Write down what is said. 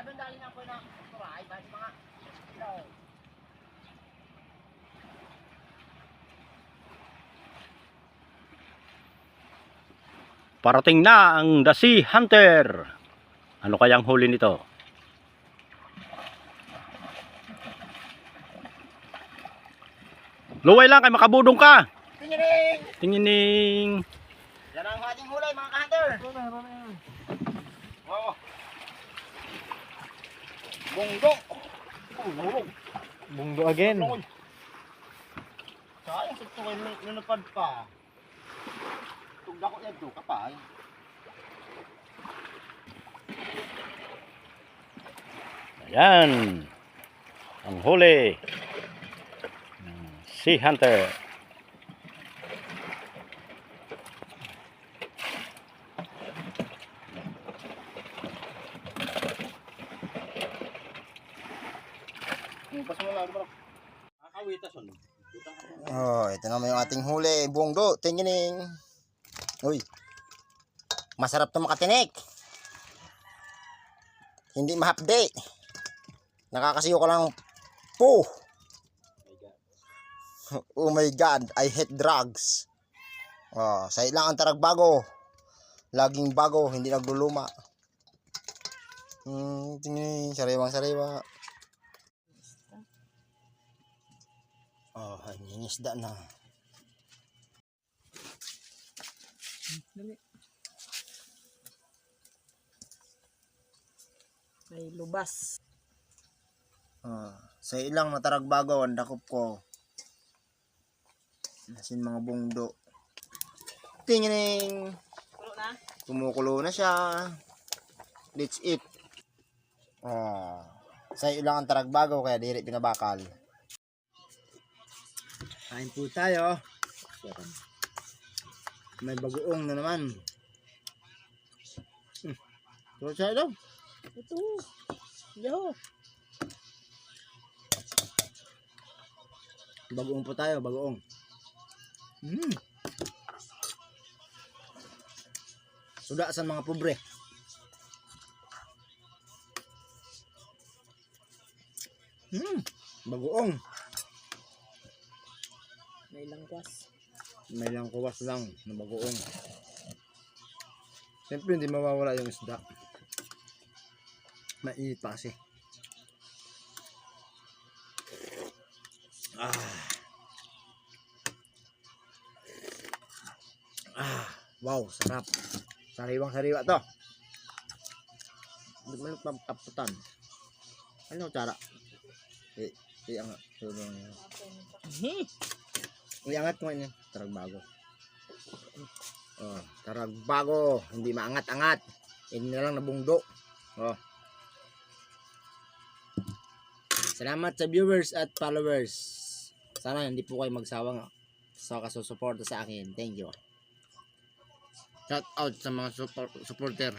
Sabi dali na po na turay, bali mga ilaw. Parating na ang The Sea Hunter. Ano kayang huli nito? Luway lang kay makabudong ka. Tingiring! Tingining. Yan ang ating hulay mga ka-hunter. Oo. Bonggong. Oh, nahulog. Bungdo again. Sayang sa tukoy nunupad pa. Tugda ko yan to, kapay. Ayan. Ang huli. Sea Hunter. Oh, ito naman yung ating huli, bungdo, tingining. Uy. Masarap 'to makatinik. Hindi mahapde. Nakakasiyo ko lang po. Oh my god, I hate drugs. Oh, sa ilang ang tarag bago. Laging bago, hindi nagluluma. Hmm, tingin, sariwang sariwa. Oh, ay, ningisda na. May lubas. Ah, sa ilang natarag bago ang dakop ko. Nasin mga bungdo. Tingining! Pulo na? Kumukulo na siya. Let's eat. Ah, sa ilang ang tarag bago kaya diri pinabakal. Kain po tayo. May bagoong na naman. Hmm. Tulad siya daw. Ito. Yo. Bagoong po tayo, bagoong. Mm. Suda sa mga pobre. Hmm, bagoong. May langkwas. May lang kuwas lang na bagoong. Siyempre hindi mawawala yung isda. Pa kasi. Ah. Ah, wow, sarap. Sariwang sariwa to. Hindi mo lang taputan. Ano cara? Eh, iangat. Tulong. Hmm. Iangat mo yun. Tarag bago. Oh, tarag bago. Hindi maangat-angat. Ini na lang nabungdo. Oh. Salamat sa viewers at followers. Sana hindi po kayo magsawang sa kasusuporta sa akin. Thank you. Shout out sa mga support supporter.